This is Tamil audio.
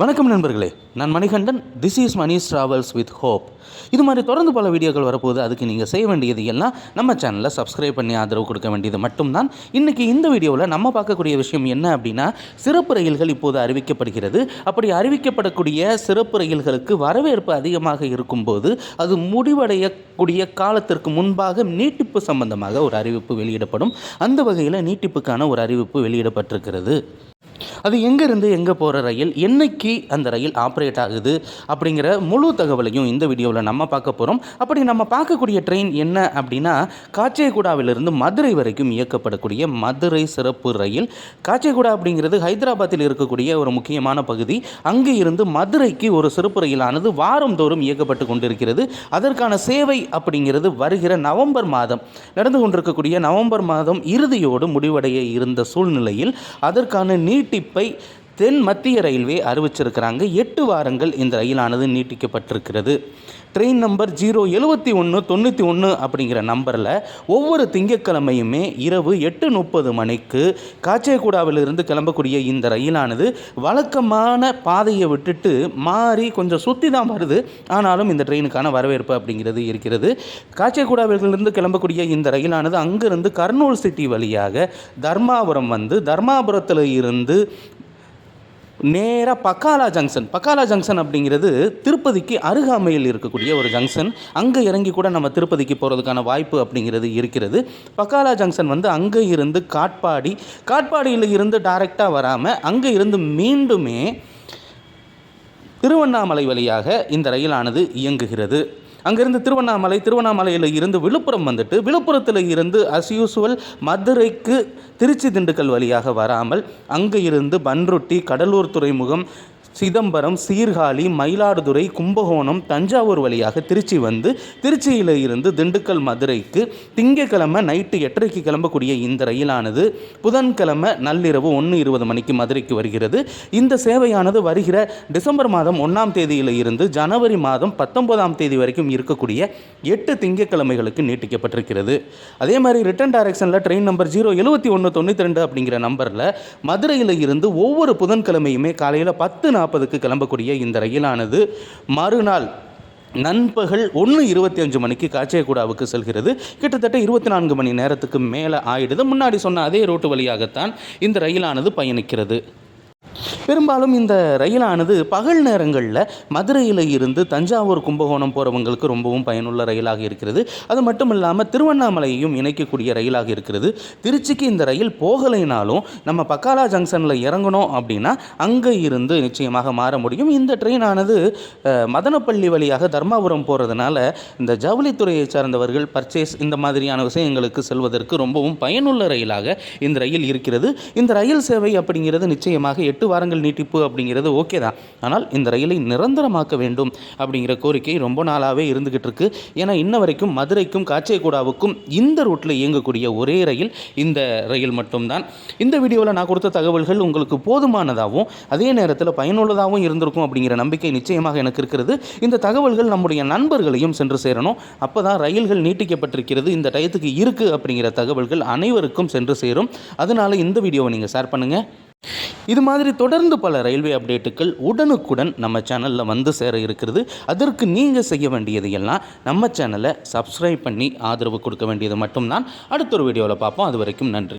வணக்கம் நண்பர்களே நான் Manikandan. This is Manish travels with hope இது மாதிரி தொடர்ந்து பல வீடியோக்கள் வரப்போகுது. அதுக்கு நீங்கள் செய்ய வேண்டியது எல்லாம் நம்ம சேனலை சப்ஸ்கிரைப் பண்ணி ஆதரவு கொடுக்க வேண்டியது மட்டும்தான். இன்றைக்கி இந்த வீடியோவில் நம்ம பார்க்கக்கூடிய விஷயம் என்ன அப்படின்னா சிறப்பு ரயில்கள் இப்போது அறிவிக்கப்படுகிறது. அப்படி அறிவிக்கப்படக்கூடிய சிறப்பு ரயில்களுக்கு வரவேற்பு அதிகமாக இருக்கும்போது அது முடிவடையக்கூடிய காலத்திற்கு முன்பாக நீட்டிப்பு சம்பந்தமாக ஒரு அறிவிப்பு வெளியிடப்படும். அந்த வகையில் நீட்டிப்புக்கான ஒரு அறிவிப்பு வெளியிடப்பட்டிருக்கிறது. அது எங்கேருந்து எங்கே போகிற ரயில் என்னைக்கு அந்த ரயில் ஆப்ரேட் ஆகுது அப்படிங்கிற முழு தகவலையும் இந்த வீடியோவில் நம்ம பார்க்க போகிறோம். அப்படி நம்ம பார்க்கக்கூடிய ட்ரெயின் என்ன அப்படின்னா காச்சேகுடாவிலிருந்து மதுரை வரைக்கும் இயக்கப்படக்கூடிய மதுரை சிறப்பு ரயில். காச்சேகுடா அப்படிங்கிறது ஹைதராபாத்தில் இருக்கக்கூடிய ஒரு முக்கியமான பகுதி. அங்கே இருந்து மதுரைக்கு ஒரு சிறப்பு ரயிலானது வாரந்தோறும் இயக்கப்பட்டு கொண்டிருக்கிறது. அதற்கான சேவை அப்படிங்கிறது வருகிற நவம்பர் மாதம். நடந்து கொண்டிருக்கக்கூடிய நவம்பர் மாதம் இறுதியோடு முடிவடைய இருந்த சூழ்நிலையில் அதற்கான நீட்டிப்பு தீர்ப்பை தென் மத்திய ரயில்வே அறிவிச்சிருக்கிறாங்க எட்டு வாரங்கள் இந்த ரயிலானது நீட்டிக்கப்பட்டிருக்கிறது. ட்ரெயின் நம்பர் ஜீரோ எழுபத்தி ஒன்று தொண்ணூற்றி ஒன்று அப்படிங்கிற நம்பரில் ஒவ்வொரு திங்கட்கிழமையுமே இரவு எட்டு முப்பது மணிக்கு காச்சேகுடாவிலிருந்து கிளம்பக்கூடிய இந்த ரயிலானது வழக்கமான பாதையை விட்டுட்டு மாறி கொஞ்சம் சுற்றி தான் வருது. ஆனாலும் இந்த ட்ரெயினுக்கான வரவேற்பு அப்படிங்கிறது இருக்கிறது. காச்சேகுடாவிலிருந்து கிளம்பக்கூடிய இந்த ரயிலானது அங்கிருந்து கர்னூல் சிட்டி வழியாக தர்மாபுரம் வந்து தர்மாபுரத்தில் இருந்து நேராக பக்காலா ஜங்ஷன். பக்காலா ஜங்ஷன் அப்படிங்கிறது திருப்பதிக்கு அருகாமையில் இருக்கக்கூடிய ஒரு ஜங்ஷன். அங்கே இறங்கி கூட நம்ம திருப்பதிக்கு போகிறதுக்கான வாய்ப்பு அப்படிங்கிறது இருக்கிறது. பக்காலா ஜங்ஷன் வந்து அங்கே இருந்து காட்பாடி காட்பாடியில் இருந்து டைரெக்டாக வராமல் அங்கே இருந்து மீண்டுமே திருவண்ணாமலை வழியாக இந்த ரயிலானது இயங்குகிறது. அங்கேருந்து திருவண்ணாமலை திருவண்ணாமலையில் இருந்து விழுப்புரம் வந்துட்டு விழுப்புரத்தில் இருந்து அஸ் யூஸ்வல் மதுரைக்கு திருச்சி திண்டுக்கல் வழியாக வராமல் அங்கே இருந்து பன்ருட்டி கடலூர் துறைமுகம் சிதம்பரம் சீர்காழி மயிலாடுதுறை கும்பகோணம் தஞ்சாவூர் வழியாக திருச்சி வந்து திருச்சியில் இருந்து திண்டுக்கல் மதுரைக்கு திங்கக்கிழமை நைட்டு எட்டரைக்கு கிளம்பக்கூடிய இந்த ரயிலானது புதன்கிழமை நள்ளிரவு ஒன்று இருபது மணிக்கு மதுரைக்கு வருகிறது. இந்த சேவையானது வருகிற டிசம்பர் மாதம் ஒன்றாம் தேதியில் இருந்து ஜனவரி மாதம் பத்தொன்பதாம் தேதி வரைக்கும் இருக்கக்கூடிய எட்டு திங்கக்கிழமைகளுக்கு நீட்டிக்கப்பட்டிருக்கிறது. அதே மாதிரி ரிட்டன் டைரக்ஷனில் ட்ரெயின் நம்பர் ஜீரோ எழுபத்தி ஒன்று தொண்ணூற்றி ரெண்டு அப்படிங்கிற நம்பரில் மதுரையில் இருந்து ஒவ்வொரு புதன்கிழமையுமே காலையில் பத்து நாள் நாற்பதுக்கு கிளம்பக்கூடிய இந்த ரயிலானது மறுநாள் நண்பகல் ஒன்று இருபத்தி அஞ்சு மணிக்கு காச்சேகுடாவுக்கு செல்கிறது. கிட்டத்தட்ட இருபத்தி நான்கு மணி நேரத்துக்கு மேலே ஆயிடுது. முன்னாடி சொன்ன அதே ரோட்டு வழியாகத்தான் இந்த ரயிலானது பயணிக்கிறது. பெரும்பாலும் இந்த ரயிலானது பகல் நேரங்களில் மதுரையில் இருந்து தஞ்சாவூர் கும்பகோணம் போகிறவங்களுக்கு ரொம்பவும் பயனுள்ள ரயிலாக இருக்கிறது. அது மட்டும் இல்லாமல் திருவண்ணாமலையையும் இணைக்கக்கூடிய ரயிலாக இருக்கிறது. திருச்சிக்கு இந்த ரயில் போகலைனாலும் நம்ம பக்காலா ஜங்ஷனில் இறங்கணும் அப்படின்னா அங்கே இருந்து நிச்சயமாக மாற முடியும். இந்த ட்ரெயினானது மதனப்பள்ளி வழியாக தர்மாபுரம் போகிறதுனால இந்த ஜவுளித்துறையை சார்ந்தவர்கள் பர்ச்சேஸ் இந்த மாதிரியான விஷயங்களுக்கு செல்வதற்கு ரொம்பவும் பயனுள்ள ரயிலாக இந்த ரயில் இருக்கிறது. இந்த ரயில் சேவை அப்படிங்கிறது நிச்சயமாக எட்டு வாரங்கள் நீட்டிப்பு அப்படிங்கிறது ஓகே தான். ஆனால் இந்த ரயிலை நிரந்தரமாக்க வேண்டும் அப்படிங்கிற கோரிக்கை ரொம்ப நாளாகவே இருந்துகிட்டு இருக்கு. ஏன்னா இன்ன வரைக்கும் மதுரைக்கும் காச்சேகுடாவுக்கும் இந்த ரூட்டில் இயங்கக்கூடிய ஒரே ரயில் இந்த ரயில் மட்டும்தான். இந்த வீடியோவில் நான் கொடுத்த தகவல்கள் உங்களுக்கு போதுமானதாகவும் அதே நேரத்தில் பயனுள்ளதாகவும் இருந்திருக்கும் அப்படிங்கிற நம்பிக்கை நிச்சயமாக எனக்கு இருக்கிறது. இந்த தகவல்கள் நம்முடைய நண்பர்களையும் சென்று சேரணும். அப்போ தான் ரயில்கள் நீட்டிக்கப்பட்டிருக்கிறது இந்த டயத்துக்கு இருக்குது அப்படிங்கிற தகவல்கள் அனைவருக்கும் சென்று சேரும். அதனால் இந்த வீடியோவை நீங்கள் ஷேர் பண்ணுங்கள் இது மாதிரி தொடர்ந்து பல ரயில்வே அப்டேட்டுகள் உடனுக்குடன் நம்ம சேனலில் வந்து சேர இருக்கிறது. அதற்கு நீங்கள் செய்ய வேண்டியது எல்லாம் நம்ம சேனலை சப்ஸ்கிரைப் பண்ணி ஆதரவு கொடுக்க வேண்டியது மட்டும்தான். அடுத்த ஒரு வீடியோவில் பார்ப்போம். அது வரைக்கும் நன்றி.